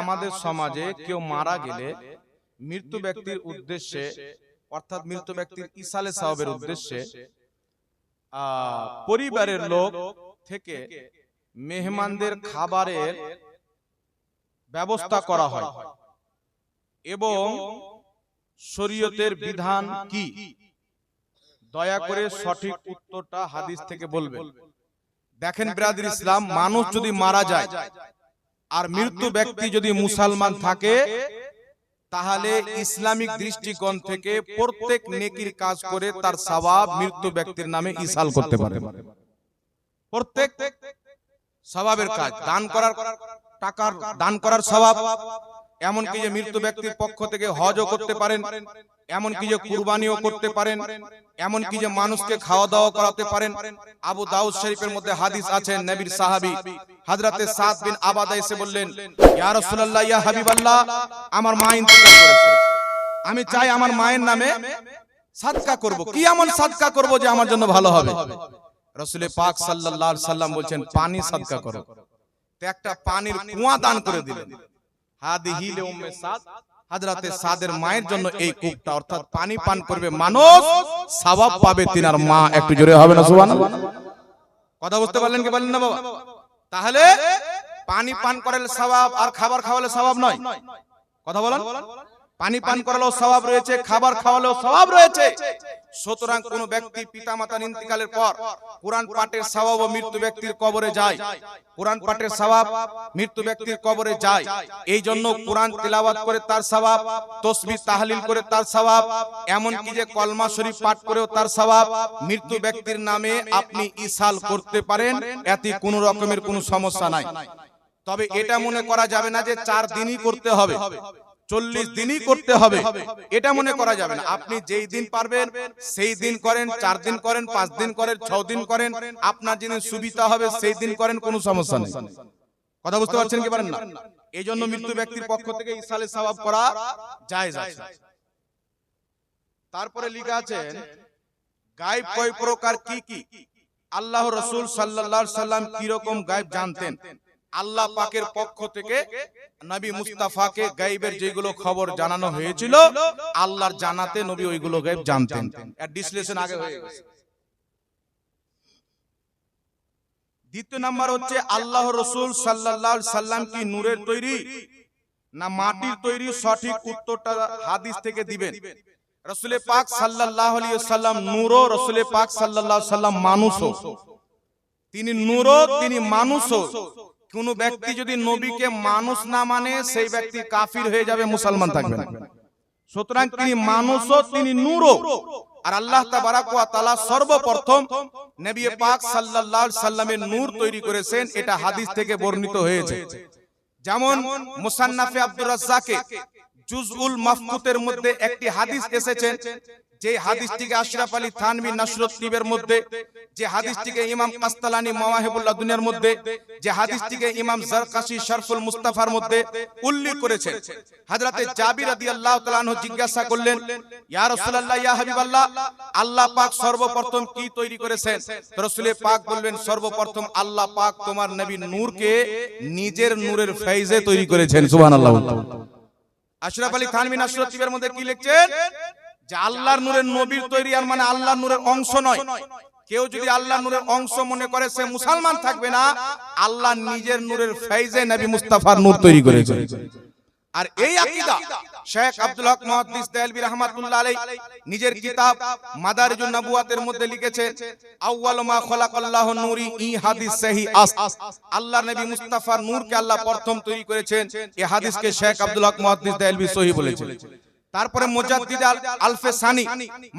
আমাদের সমাজে কেউ মারা গেলে মৃত্যু ব্যক্তির উদ্দেশ্যে অর্থাৎ মৃত্যু ব্যক্তির ইসালে সাহেবের উদ্দেশ্যে পরিবারের লোক থেকে মেহমানদের খাবারের ব্যবস্থা করা হয়। এবং শরীয়তের বিধান কি? দয়া করে সঠিক উত্তরটা হাদিস থেকে বলবেন। দেখেন ব্রাদির ইসলাম মানুষ যদি মারা যায় আর মৃত্যু ব্যক্তি যদি মুসলমান থাকে তাহলে ইসলামিক দৃষ্টিকোণ থেকে প্রত্যেক নেকির কাজ করে তার স্বভাব মৃত্যু ব্যক্তির নামে ইসাল করতে পারে। প্রত্যেক স্বভাবের কাজ দান করার টাকার দান করার স্বভাব এমনকি যে মৃত্যু ব্যক্তির পক্ষ থেকে হজও করতে পারেন এমনকি যে কুরবানিও করতে পারেন এমনকি যে মানুষকে খাওয়া দাওয়া করাতে পারেন আবু দাউদ শরীফের মধ্যে হাদিস আছে নবীর সাহাবী হযরতে সাদ বিন আবাদা এসে বললেন ইয়া রাসূলুল্লাহ ইয়া হাবিবাল্লাহ আমার মা ইন্তেকাল করেছে। আমি চাই আমার মায়ের নামে সাদকা করব। কি এমন সাদকা করব যে আমার জন্য ভালো হবে? রাসূলে পাক সাল্লাল্লাহু আলাইহি সাল্লাম বলছেন পানি সাদকা করো। তো একটা পানির কুয়া দান করে দিলেন হাদিহি লে উম্মে সাদ। হযরতে সাদের মায়ের জন্য এই কূপটা অর্থাৎ পানি পান করবে মানুষ সওয়াব পাবে তিনার মা। একটু জোরে হবে না সুবহানাল্লাহ কথা বুঝতে পারলেন কি বললেন না বাবা? তাহলে পানি পান করালে সওয়াব আর খাবার খাওয়ালে সওয়াব নয়। কথা বলেন? পানি পান করালেও সওয়াব রয়েছে খাবার খাওয়ালেও সওয়াব রয়েছে। সুতরাং কোন ব্যক্তি পিতামাতার ইন্তিকালের পর কোরআন পাঠের সওয়াব ও মৃত্যু ব্যক্তির কবরে যায়। কোরআন পাঠের সওয়াব মৃত্যু ব্যক্তির কবরে যায়। এই জন্য কোরআন তেলাওয়াত করে তার সওয়াব তসবিহ তাহলিল করে তার সওয়াব এমন কি যে কলমা শরীফ পাঠ করেও তার সওয়াব মৃত্যু ব্যক্তির নামে আপনি ইসাল করতে পারেন এতে কোনো রকমের কোনো সমস্যা নাই। তবে এটা মনে করা যাবে না যে চার দিনই করতে হবে। চল্লিশ দিনই করতে হবে। এটা মনে করা যাবে না। আপনি যেই দিন পারবেন সেই দিন করেন চার দিন করেন পাঁচ দিন করেন ছ দিন করেন আপনার যিনি সুবিধা হবে সেই দিন করেন কোনো সমস্যা নেই। কথা বুঝতে পারছেন কি পারেন না। এই জন্য মৃত্যু ব্যক্তির পক্ষ থেকে ইসালে সওয়াব করা যায় তারপরে লিখা আছে গায়েব কয় প্রকার কি কি আল্লাহ রসুল আলাইহি সাল্লাম কি রকম গায়েব জানতেন? আল্লাহ পাকের পক্ষ থেকে নবী মুস্তাফাকে গায়েবের যেগুলো খবর জানানো হয়েছিল আল্লাহর জানাতে নবী ওইগুলো গায়েব জানতেন। ডিসলেশন আগে হয়ে গেছে। দ্বিতীয় নাম্বার হচ্ছে আল্লাহ রসুল সাল্লাল্লাহু সাল্লাম কি নূরের তৈরি? না মাটির তৈরি সঠিক উত্তরটা হাদিস থেকে দিবেন। রসুলে পাক সাল্লাল্লাহু আলাইহি সাল্লাম নূরও রসুলে পাক সাল্লাল্লাহু আলাইহি সাল্লাম মানুষও। তিনি নূরও তিনি মানুষও। কোন ব্যক্তি যদি নবীকে মানুষ না মানে সেই ব্যক্তি কাফির হয়ে যাবে মুসলমান থাকবে না সুতরাং তিনি মানুষও তিনি নূরও আর আল্লাহ তালা তাআলা সর্বপ্রথম নবী পাক সাল্লাল্লাহু সাল্লামের নূর তৈরি করেছেন এটা হাদিস থেকে বর্ণিত হয়েছে। যেমন মুসান্নাফে আব্দুর রাজ্জাকে জুজউল মাফকুতের মধ্যে একটি হাদিস এসেছে যে হাদিসটিকে আশরাফ আলী থানভী নাসরত টিবের মধ্যে, যে হাদিসটিকে ইমাম কাস্তালানি মাওয়াহিবুল্লাহ দুনিয়ার মধ্যে, যে হাদিসটিকে ইমাম জারকাশি শরফুল মুস্তাফার মধ্যে উল্লেখ করেছেন। হযরতে জাবির রাদিয়াল্লাহু তাআলা আনহু জিজ্ঞাসা করলেন, ইয়া রাসূলুল্লাহ, ইয়া হাবিবাল্লাহ, আল্লাহ পাক সর্বপ্রথম কি তৈরি করেছেন? রাসূলে পাক বললেন, সর্বপ্রথম আল্লাহ পাক তোমার নবী নূরকে নিজের নূরের ফেইজে তৈরি করেছেন। সুবহানাল্লাহ। আশরাফ আলী মিন নাসরত টিভির মধ্যে কি লিখছেন? যে আল্লাহর নূরের নবীর তৈরি আর মানে আল্লাহর নূরের অংশ নয়। কেউ যদি আল্লাহ নূরের অংশ মনে করে সে মুসলমান থাকবে না আল্লাহ নিজের নূরের ফেজে নবী মুস্তাফার নূর তৈরি করেছে। আর এই আকীদা শেখ আব্দুল হক মুহাদ্দিস দেলবি রাহমাতুল্লাহ আলাইহি নিজের কিতাব মাদারিজুন নবুয়াতের মধ্যে লিখেছে আউয়াল মা খলাকাল্লাহু নূরি ই হাদিস সহি আস। আল্লাহ নবী মুস্তাফার নূরকে আল্লাহ প্রথম তৈরি করেছেন এই হাদিসকে শেখ আব্দুল হক মুহাদ্দিস দেলবি সহি বলেছেন। তারপরে মুজাদ্দিদ আল আলফে সানি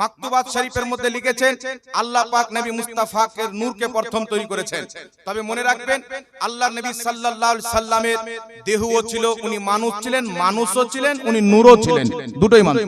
মাকতুবাত শরীফের মধ্যে লিখেছেন আল্লাহ পাক নবী মুস্তাফাকের নূরকে প্রথম তৈরি করেছেন। তবে মনে রাখবেন আল্লাহ নবী সাল্লাল্লাহু আলাইহি সাল্লামের দেহও ছিল উনি মানুষ ছিলেন মানুষও ছিলেন উনি নূরও ছিলেন। দুটোই মানুষ।